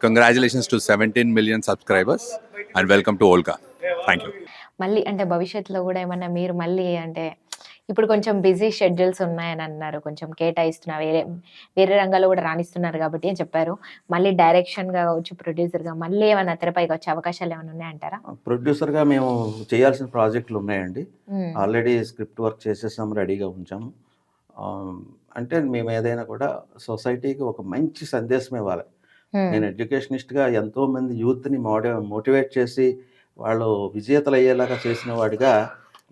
Congratulations to 17 million subscribers and welcome to Olga. Thank you. మళ్ళీ అంటే భవిష్యత్తులో కూడా ఏమన్నా మీరు మళ్ళీ అంటే ఇప్పుడు కొంచెం బిజీ షెడ్యూల్స్ ఉన్నాయని అన్నారు. కొంచెం కేటాయిస్తున్నారు వేరే వేరే రంగాల్లో కూడా రాణిస్తున్నారు కాబట్టి అని చెప్పారు. మళ్ళీ డైరెక్షన్గా కావచ్చు ప్రొడ్యూసర్గా మళ్ళీ ఏమైనా తెరపైకి వచ్చే అవకాశాలు ఏమైనా ఉన్నాయంటారా ప్రొడ్యూసర్గా మేము చేయాల్సిన ప్రాజెక్టులు ఉన్నాయండి. ఆల్రెడీ స్క్రిప్ట్ వర్క్ చేసేసాం రెడీగా ఉంచాము అంటే మేము ఏదైనా కూడా సొసైటీకి ఒక మంచి సందేశం ఇవ్వాలి. నేను ఎడ్యుకేషనిస్ట్గా ఎంతోమంది యూత్ని మోటి మోటివేట్ చేసి వాళ్ళు విజేతలు అయ్యేలాగా చేసిన వాడిగా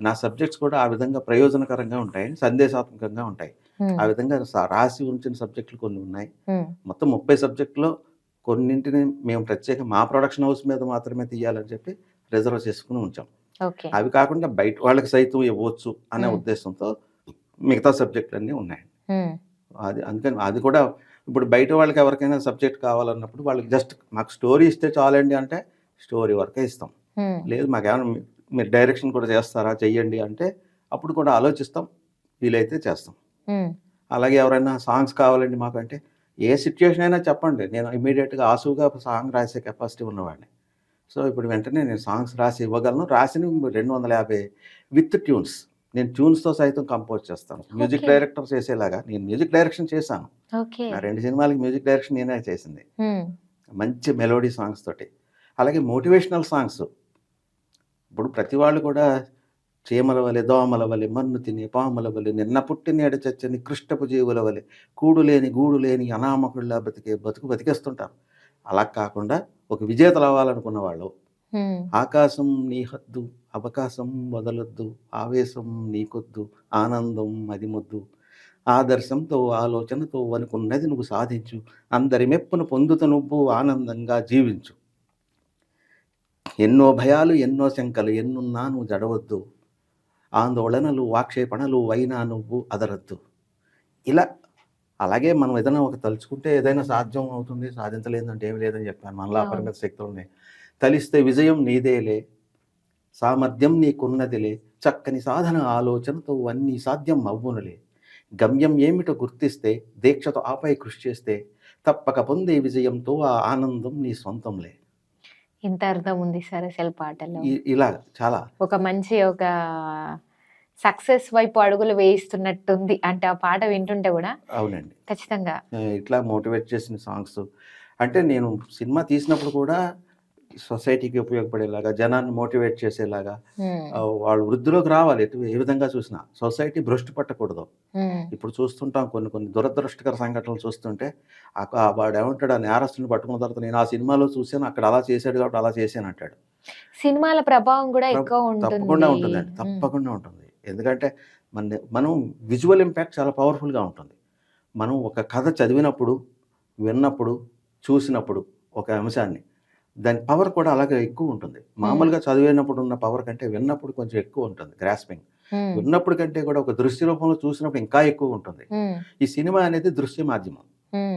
నా సబ్జెక్ట్స్ కూడా ఆ విధంగా ప్రయోజనకరంగా ఉంటాయి సందేశాత్మకంగా ఉంటాయి. ఆ విధంగా రాసి ఉంచిన సబ్జెక్టులు కొన్ని ఉన్నాయి. మొత్తం ముప్పై సబ్జెక్టులో కొన్నింటిని మేము ప్రత్యేక మా ప్రొడక్షన్ హౌస్ మీద మాత్రమే తీయాలని చెప్పి రిజర్వ్ చేసుకుని ఉంచాం. అవి కాకుండా బయట వాళ్ళకి సైతం ఇవ్వచ్చు అనే. ఉద్దేశంతో మిగతా సబ్జెక్టులు అన్నీ ఉన్నాయి అది అందుకని అది కూడా ఇప్పుడు బయట వాళ్ళకి ఎవరికైనా సబ్జెక్ట్ కావాలన్నప్పుడు వాళ్ళకి జస్ట్ మాకు స్టోరీ ఇస్తే చాలండి అంటే స్టోరీ వరకే ఇస్తాం. లేదు మాకేమైనా మీరు డైరెక్షన్ కూడా చేస్తారా చెయ్యండి అంటే అప్పుడు కూడా ఆలోచిస్తాం వీలైతే చేస్తాం. అలాగే ఎవరైనా సాంగ్స్ కావాలండి మాకు అంటే ఏ సిచ్యుయేషన్ అయినా చెప్పండి. నేను ఇమీడియట్గా ఆసుగా సాంగ్ రాసే కెపాసిటీ ఉన్నవాడిని. సో ఇప్పుడు వెంటనే నేను సాంగ్స్ రాసి ఇవ్వగలను. రాసిన రెండు వందల యాభై విత్ ట్యూన్స్. నేను ట్యూన్స్తో సైతం కంపోజ్ చేస్తాను. మ్యూజిక్. డైరెక్టర్ చేసేలాగా నేను మ్యూజిక్ డైరెక్షన్ చేశాను. నా రెండు సినిమాలకి మ్యూజిక్ డైరెక్షన్ నేనే చేసింది. మంచి మెలోడీ సాంగ్స్ తోటి. అలాగే మోటివేషనల్ సాంగ్స్. ఇప్పుడు ప్రతి వాళ్ళు కూడా చీమల వలె దోమల వలె మన్ను తిని పాముల వలె నిన్న పుట్టినేడు చచ్చని కృష్ణపు జీవుల వలె కూడు లేని గూడు లేని అనామకుల్లా బతికే బతుకు బతికేస్తుంటారు అలా కాకుండా ఒక విజేతలు అవ్వాలనుకున్న వాళ్ళు ఆకాశం నీ హద్దు అవకాశం వదలొద్దు ఆవేశం నీకొద్దు ఆనందం అది ముద్దు ఆదర్శంతో ఆలోచనతో అనుకున్నది నువ్వు సాధించు. అందరి మెప్పును పొందుతూ నువ్వు ఆనందంగా జీవించు. ఎన్నో భయాలు ఎన్నో శంకలు ఎన్నున్నా నువ్వు జడవద్దు. ఆందోళనలు ఆక్షేపణలు అయినా నువ్వు అదరద్దు. ఇలా అలాగే మనం ఏదైనా ఒక తలుచుకుంటే ఏదైనా సాధ్యం అవుతుంది సాధించలేదంటే ఏమి లేదని చెప్పాను. మనలో. అపరిమిత శక్తులు ఉన్నాయి. తలిస్తే విజయం నీదేలే. సామర్థ్యం నీకున్నదిలే. చక్కని సాధన ఆలోచనతో అన్నీ సాధ్యం అవ్వునులే. గమ్యం ఏమిటో గుర్తిస్తే దీక్షతో ఆపై కృషి చేస్తే తప్పక పొందే విజయంతో ఆ ఆనందం నీ సొంతంలే. ఇంత అర్థం ఉంది సార్ అసలు పాటలో. ఇలా చాలా. ఒక మంచి ఒక సక్సెస్ వైపు అడుగులు వేయిస్తున్నట్టుంది అంటే ఆ పాట వింటుంటే కూడా అవునండి. ఖచ్చితంగా. ఇట్లా మోటివేట్ చేసిన సాంగ్స్. అంటే నేను సినిమా తీసినప్పుడు కూడా సొసైటీకి ఉపయోగపడేలాగా జనాన్ని మోటివేట్ చేసేలాగా వాళ్ళు వృద్ధిలోకి రావాలి. ఎటు ఏ విధంగా చూసినా. సొసైటీ భ్రష్టు పట్టకూడదు. ఇప్పుడు చూస్తుంటాం కొన్ని కొన్ని దురదృష్టకర సంఘటనలు చూస్తుంటే వాడు ఏమంటాడు ఆ నేరస్తుని పట్టుకున్న తర్వాత నేను ఆ సినిమాలో చూశాను అక్కడ అలా చేశాడు కాబట్టి అలా చేశాను అంటాడు. సినిమాల ప్రభావం కూడా ఎక్కువ ఉంటుంది. తప్పకుండా ఉంటుందండి తప్పకుండా ఉంటుంది. ఎందుకంటే మన మనం విజువల్ ఇంపాక్ట్ చాలా పవర్ఫుల్గా ఉంటుంది. మనం ఒక కథ చదివినప్పుడు విన్నప్పుడు చూసినప్పుడు ఒక అంశాన్ని దాని పవర్ కూడా అలాగే ఎక్కువ ఉంటుంది. మామూలుగా చదివినప్పుడు ఉన్న పవర్ కంటే విన్నప్పుడు కొంచెం ఎక్కువ ఉంటుంది గ్రాస్పింగ్. విన్నప్పుడు కంటే కూడా ఒక దృశ్య రూపంలో చూసినప్పుడు ఇంకా ఎక్కువ ఉంటుంది. ఈ సినిమా అనేది దృశ్య మాధ్యమం.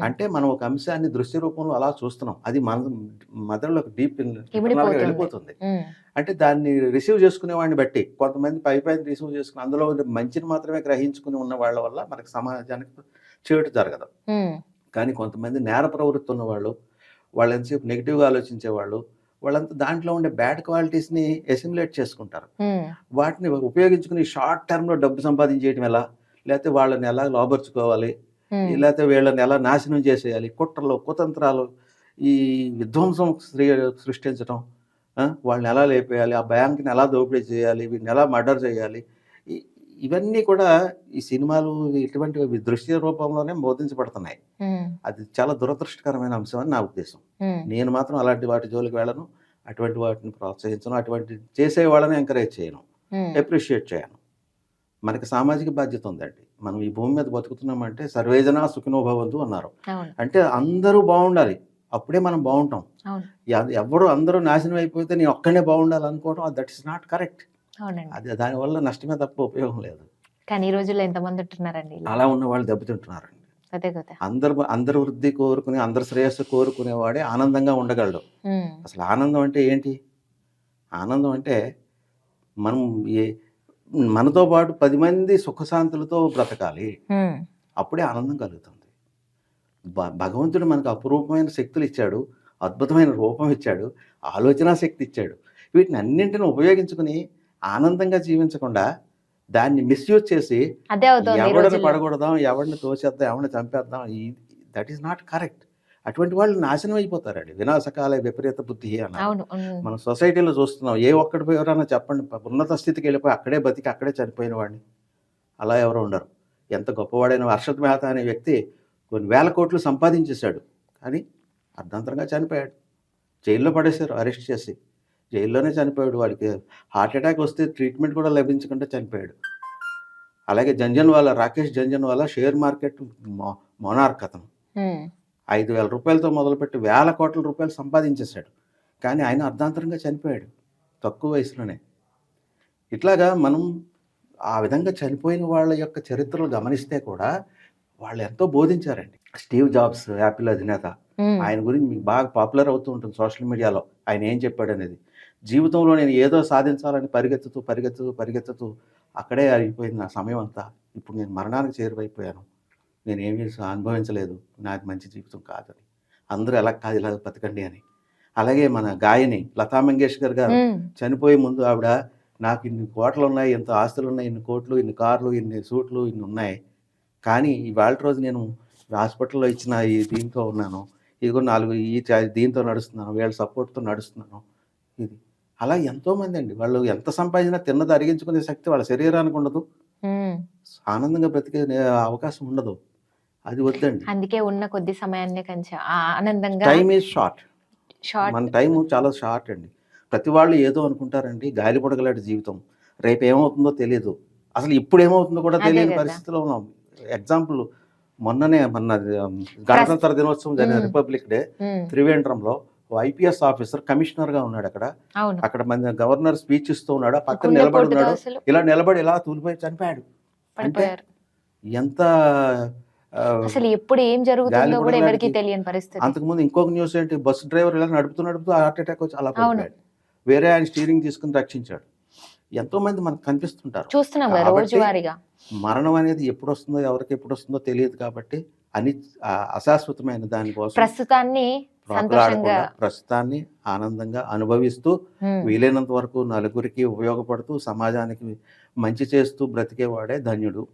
అంటే మనం ఒక అంశాన్ని దృశ్య రూపంలో అలా చూస్తున్నాం. అది మన మదర్లోకి డీప్ ఇమిడిపోతుంది. వెళ్ళిపోతుంది. అంటే దాన్ని రిసీవ్ చేసుకునే వాడిని బట్టి కొంతమంది పై పైన రిసీవ్ చేసుకుని అందులో మంచిని మాత్రమే గ్రహించుకుని ఉన్న వాళ్ళ వల్ల మనకి సమాజానికి చేటు జరగదు. కానీ కొంతమంది నేర ప్రవృత్తి ఉన్న వాళ్ళు వాళ్ళు ఎంతసేపు నెగిటివ్గా ఆలోచించే వాళ్ళు వాళ్ళంతా దాంట్లో ఉండే బ్యాడ్ క్వాలిటీస్ని ఎసిమ్యులేట్ చేసుకుంటారు. వాటిని ఉపయోగించుకుని షార్ట్ టర్మ్లో డబ్బు సంపాదించేయటం ఎలా? లేకపోతే వాళ్ళని ఎలా లోపరుచుకోవాలి ఉమ్, లేకపోతే వీళ్ళని ఎలా నాశనం చేసేయాలి? కుట్రలు కుతంత్రాలు ఈ విధ్వంసం సృష్టించడం వాళ్ళని ఎలా లేపేయాలి? ఆ బ్యాంక్ని ఎలా దోపిడీ చేయాలి? వీటిని ఎలా మర్డర్ చేయాలి? ఇవన్నీ కూడా ఈ సినిమాలు ఇటువంటి దృశ్య రూపంలోనే బోధించబడుతున్నాయి. అది చాలా దురదృష్టకరమైన అంశం అని నా ఉద్దేశం. నేను మాత్రం అలాంటి వాటి జోలికి వెళ్ళను అటువంటి వాటిని ప్రోత్సహించను అటువంటి చేసే వాళ్ళని ఎంకరేజ్ చేయను అప్రిషియేట్ చేయను. మనకి సామాజిక బాధ్యత ఉందండి. మనం ఈ భూమి మీద బతుకుతున్నామంటే సర్వేజన సుఖినోభవంతు అన్నారు. అంటే అందరూ బాగుండాలి. అప్పుడే మనం బాగుంటాం. ఎవరు అందరూ నాశనం అయిపోతే నేను ఒక్కనే బాగుండాలి అనుకోవడం దట్ ఇస్ నాట్ కరెక్ట్ అది దానివల్ల నష్టమే తప్ప ఉపయోగం లేదు. కానీ ఈ రోజుల్లో ఎంతమంది ఉంటున్నారండి? అలా ఉన్న వాళ్ళు దెబ్బతింటున్నారండి. అదే కదా. అందరు అందరు వృద్ధి కోరుకుని అందరు శ్రేయస్సు కోరుకునేవాడే ఆనందంగా ఉండగలడు. అసలు ఆనందం అంటే ఏంటి? ఆనందం అంటే మనం ఏ మనతో పాటు పది మంది సుఖశాంతులతో బ్రతకాలి. అప్పుడే ఆనందం కలుగుతుంది. భగవంతుడు మనకు అపురూపమైన శక్తులు ఇచ్చాడు అద్భుతమైన రూపం ఇచ్చాడు ఆలోచన శక్తి ఇచ్చాడు. వీటిని అన్నింటిని ఉపయోగించుకుని ఆనందంగా జీవించకుండా దాన్ని మిస్యూజ్ చేసి ఎవరిని. పడగొడదాం ఎవరిని తోసేద్దాం ఎవరిని చంపేద్దాం దట్ ఈస్ నాట్ కరెక్ట్ అటువంటి వాళ్ళు నాశనం అయిపోతారండి. వినాశకాల విపరీత బుద్ధి అన్నారు. ఉమ్. మనం సొసైటీలో చూస్తున్నాం ఏ ఒక్కడి ఎవరైనా చెప్పండి ఉన్నత స్థితికి వెళ్ళిపోయి అక్కడే బతికి అక్కడే చనిపోయిన వాడిని. అలా ఎవరు ఉండరు. ఎంత గొప్పవాడైన హర్షద్ మెహతా అనే వ్యక్తి కొన్ని వేల కోట్లు సంపాదించేశాడు. కానీ అర్ధంతరంగా చనిపోయాడు. జైల్లో పడేశారు అరెస్ట్ చేసి. జైల్లోనే చనిపోయాడు. వాడికి హార్ట్ అటాక్ వస్తే ట్రీట్మెంట్ కూడా లభించకుండా చనిపోయాడు. అలాగే Jhunjhunwala Rakesh Jhunjhunwala share market monarch అతను. ఉమ్. ఐదు వేల రూపాయలతో మొదలుపెట్టి వేల కోట్ల రూపాయలు సంపాదించేశాడు. కానీ ఆయన అర్ధాంతరంగా చనిపోయాడు. తక్కువ వయసులోనే. ఇట్లాగా మనం ఆ విధంగా చనిపోయిన వాళ్ళ యొక్క చరిత్రలు గమనిస్తే కూడా వాళ్ళు ఎంతో బోధించారండి. స్టీవ్ జాబ్స్ యాపిల్ అధినేత. ఆయన గురించి మీకు బాగా పాపులర్ అవుతూ ఉంటుంది సోషల్ మీడియాలో. ఆయన ఏం చెప్పాడు అనేది జీవితంలో నేను ఏదో సాధించాలని పరిగెత్తుతూ పరిగెత్తుతూ పరిగెత్తుతూ అక్కడే అయిపోయింది నా సమయం అంతా. ఇప్పుడు నేను మరణానికి చేరువైపోయాను. నేను ఏమీ అనుభవించలేదు. నాది మంచి జీవితం కాదని. అందరూ ఎలా కాదు ఇలా బతకండి అని. అలాగే మన గాయని లతా మంగేష్కర్ గారు. చనిపోయే ముందు ఆవిడ నాకు ఇన్ని కోట్లు ఉన్నాయి ఇంత ఆస్తులు ఉన్నాయి ఇన్ని కోట్లు ఇన్ని కార్లు ఇన్ని సూట్లు ఇన్ని ఉన్నాయి. కానీ ఇవాళ రోజు నేను హాస్పిటల్లో ఇచ్చిన ఈ దీంతో ఉన్నాను. ఇదిగో నాలుగు ఈ దీంతో నడుస్తున్నాను వీళ్ళ సపోర్ట్తో నడుస్తున్నాను. ఇది. అలా ఎంతోమంది అండి. వాళ్ళు ఎంత సంపాదించినా తిన్నది అరిగించుకునే శక్తి వాళ్ళ శరీరానికి ఉండదు. ఆనందంగా బ్రతికే అవకాశం ఉండదు. అది వద్దండి. అందుకే ఉన్న కొద్ది సమయాన్ని కొంచెం ఆ- ఆనందంగా టైం ఈజ్ షార్ట్ షార్ట్ మన టైం చాలా షార్ట్ అండి. ప్రతి వాళ్ళు ఏదో అనుకుంటారండి. గాలి పొడగలాంటి జీవితం. రేపు ఏమవుతుందో తెలియదు అసలు ఇప్పుడు ఏమవుతుందో కూడా తెలియని. పరిస్థితిలో ఉన్నాం. ఎగ్జాంపుల్ మొన్ననే మొన్న గణతంత్ర దినోత్సవం జరిగిన. Republic day. త్రివేంద్రంలో ఐపీఎస్ ఆఫీసర్ కమిషనర్గా ఉన్నాడు అక్కడ. అక్కడ మన గవర్నర్ స్పీచ్ ఇస్తూ ఉన్నాడు పక్కన నిలబడి ఉన్నాడు. ఇలా నిలబడి ఇలా తూలిపోయి చనిపోయాడు. పడిపోయారు. ఎంత అసలు ఎప్పుడు ఏం జరుగుతుందో కూడా ఎవరికి తెలియని పరిస్థితి. అంతకుముందు ఇంకొక న్యూస్ ఏంటి బస్సు డ్రైవర్ ఇలా నడుపుతూ నడుపుతూ హార్ట్ అటాక్ వచ్చి అలా వేరే ఆయన స్టీరింగ్ తీసుకుని రక్షించాడు. ఎంతో మంది మనకు కనిపిస్తుంటారు. చూస్తున్నాం రోజువారీగా. మరణం అనేది ఎప్పుడు వస్తుందో ఎవరికి ఎప్పుడు వస్తుందో తెలియదు కాబట్టి అని అశాశ్వతమైన దానికోసం ప్రస్తుతాన్ని ప్రస్తుతాన్ని ఆనందంగా అనుభవిస్తూ. వీలైనంత వరకు నలుగురికి ఉపయోగపడుతూ సమాజానికి మంచి చేస్తూ బ్రతికేవాడే ధన్యుడు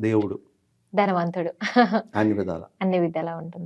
దేవుడు. ధనవంతుడు. అన్ని విధాల. అన్ని విధాలా ఉంటుంది.